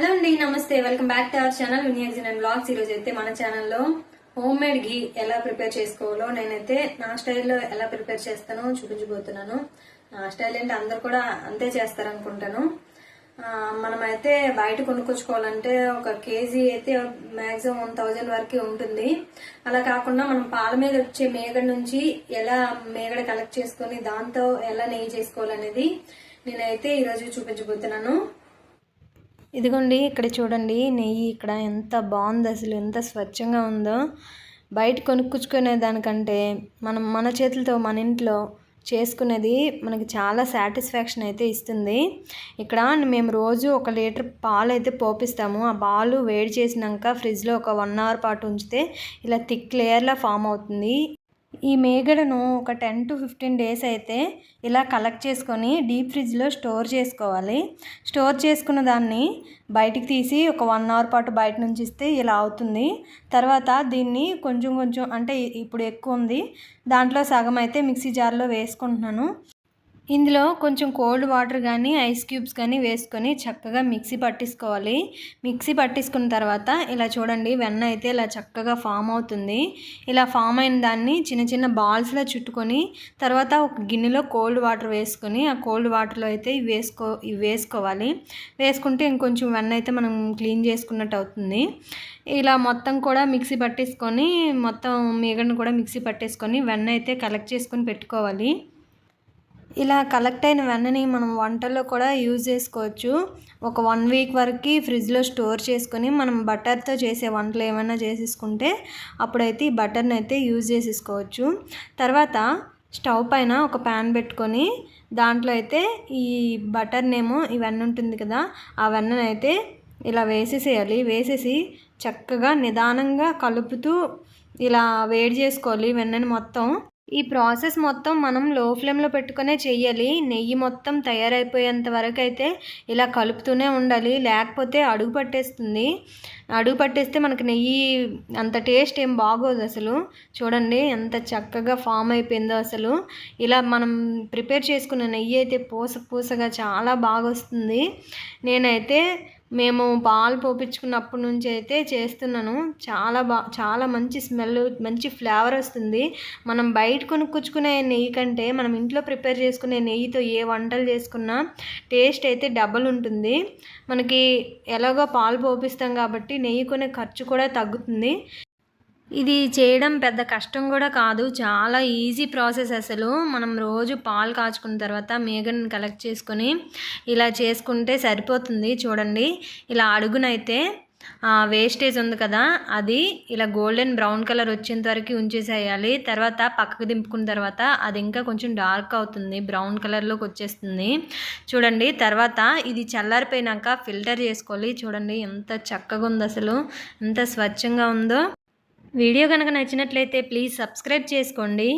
Hello అండి నమస్తే. Welcome back to our channel వినియాగ్జిన్ and blogs ఈరోజు అయితే మన ఛానల్లో హోమ్ మేడ్ ఘీ ఎలా ప్రిపేర్ చేసుకోవాలో నేనైతే నా స్టైల్లో ఎలా ప్రిపేర్ చేస్తానో చూపించబోతున్నాను. నా స్టైల్ ఏంటి అందరు కూడా అంతే చేస్తారనుకుంటాను. మనమైతే బయట కొనుక్కొచ్చుకోవాలంటే ఒక కేజీ అయితే మాక్సిమం వన్ థౌజండ్ వరకు ఉంటుంది. అలా కాకుండా మనం పాల మీద వచ్చే మేగడ నుంచి ఎలా మేగడ కలెక్ట్ చేసుకొని దాంతో ఎలా నెయ్యి చేసుకోవాలనేది నేనైతే ఈరోజు చూపించబోతున్నాను. ఇదిగోండి ఇక్కడ చూడండి నెయ్యి ఇక్కడ ఎంత బాగుంది అసలు ఎంత స్వచ్ఛంగా ఉందో. బయట కొనుక్కుచ్చుకునే దానికంటే మనం మన చేతులతో మన ఇంట్లో చేసుకునేది మనకి చాలా సాటిస్ఫాక్షన్ అయితే ఇస్తుంది. ఇక్కడ మేము రోజు ఒక లీటర్ పాలు అయితే పోపిస్తాము. ఆ పాలు వేడి చేసినాక ఫ్రిడ్జ్లో ఒక వన్ అవర్ పాటు ఉంచితే ఇలా థిక్ లేయర్లా ఫామ్ అవుతుంది. ఈ మేగడను ఒక టెన్ టు ఫిఫ్టీన్ డేస్ అయితే ఇలా కలెక్ట్ చేసుకొని డీప్ ఫ్రిడ్జ్లో స్టోర్ చేసుకోవాలి. స్టోర్ చేసుకున్న దాన్ని బయటికి తీసి ఒక వన్ అవర్ పాటు బయట నుంచి ఇస్తే ఇలా అవుతుంది. తర్వాత దీన్ని కొంచెం కొంచెం అంటే ఇప్పుడు ఎక్కువ ఉంది. దాంట్లో సగం అయితే మిక్సీ జార్లో వేసుకుంటున్నాను. ఇందులో కొంచెం కోల్డ్ వాటర్ కానీ ఐస్ క్యూబ్స్ కానీ వేసుకొని చక్కగా మిక్సీ పట్టేసుకోవాలి మిక్సీ పట్టించుకున్న తర్వాత ఇలా చూడండి వెన్న అయితే ఇలా చక్కగా ఫామ్ అవుతుంది. ఇలా ఫామ్ అయిన దాన్ని చిన్న చిన్న బాల్స్లో చుట్టుకొని తర్వాత ఒక గిన్నెలో కోల్డ్ వాటర్ వేసుకొని ఆ కోల్డ్ వాటర్లో అయితే ఇవి వేసుకో ఇవి వేసుకోవాలి. వేసుకుంటే ఇంకొంచెం వెన్న అయితే మనం క్లీన్ చేసుకున్నట్టు అవుతుంది. ఇలా మొత్తం కూడా మిక్సీ పట్టేసుకొని మొత్తం మీగడను కూడా మిక్సీ పట్టేసుకొని వెన్న అయితే కలెక్ట్ చేసుకొని పెట్టుకోవాలి. ఇలా కలెక్ట్ అయిన వెన్నని మనం వంటల్లో కూడా యూజ్ చేసుకోవచ్చు. ఒక వన్ వీక్ వరకు ఫ్రిడ్జ్లో స్టోర్ చేసుకొని మనం బటర్తో చేసే వంటలు ఏమైనా చేసేసుకుంటే అప్పుడైతే ఈ బటర్ని అయితే యూజ్ చేసేసుకోవచ్చు. తర్వాత స్టవ్ పైన ఒక ప్యాన్ పెట్టుకొని దాంట్లో అయితే ఈ బటర్నేమో ఈ వెన్న ఉంటుంది కదా ఆ వెన్నను అయితే ఇలా వేసేసేయాలి. వేసేసి చక్కగా నిదానంగా కలుపుతూ ఇలా వేడి చేసుకోవాలి వెన్నని మొత్తం. ఈ ప్రాసెస్ మొత్తం మనం లో ఫ్లేమ్లో పెట్టుకునే చెయ్యాలి. నెయ్యి మొత్తం తయారైపోయేంత వరకు అయితే ఇలా కలుపుతూనే ఉండాలి. లేకపోతే అడుగు పట్టేస్తుంది. అడుగు పట్టేస్తే మనకి నెయ్యి అంత టేస్ట్ ఏం బాగోదు అసలు. చూడండి ఎంత చక్కగా ఫామ్ అయిపోయిందో అసలు. ఇలా మనం ప్రిపేర్ చేసుకున్న నెయ్యి అయితే పూస పూసగా చాలా బాగా వస్తుంది నేనైతే మేము పాలు పోపించుకున్నప్పటి నుంచి అయితే చేస్తున్నాను. చాలా బా చాలా మంచి స్మెల్ మంచి ఫ్లేవర్ వస్తుంది. మనం బయట కొనుక్కొచ్చుకునే నెయ్యి కంటే మనం ఇంట్లో ప్రిపేర్ చేసుకునే నెయ్యితో ఏ వంటలు చేసుకున్నా టేస్ట్ అయితే డబల్ ఉంటుంది. మనకి ఎలాగో పాలు పోపిస్తాం కాబట్టి నెయ్యి కొనే ఖర్చు కూడా తగ్గుతుంది. ఇది చేయడం పెద్ద కష్టం కూడా కాదు. చాలా ఈజీ ప్రాసెస్ అసలు. మనం రోజు పాలు కాచుకున్న తర్వాత మేఘను కలెక్ట్ చేసుకొని ఇలా చేసుకుంటే సరిపోతుంది చూడండి. ఇలా అడుగునైతే వేస్టేజ్ ఉంది కదా అది ఇలా గోల్డెన్ బ్రౌన్ కలర్ వచ్చేంత వరకు ఉంచేసేయాలి. తర్వాత పక్కకు దింపుకున్న తర్వాత అది ఇంకా కొంచెం డార్క్ అవుతుంది బ్రౌన్ కలర్లోకి వచ్చేస్తుంది. చూడండి తర్వాత ఇది చల్లారిపోయినాక ఫిల్టర్ చేసుకోవాలి. చూడండి ఎంత చక్కగా ఉంది అసలు. ఎంత స్వచ్ఛంగా ఉందో. వీడియో కనుక నచ్చినట్లయితే ప్లీజ్ సబ్స్క్రైబ్ చేసుకోండి.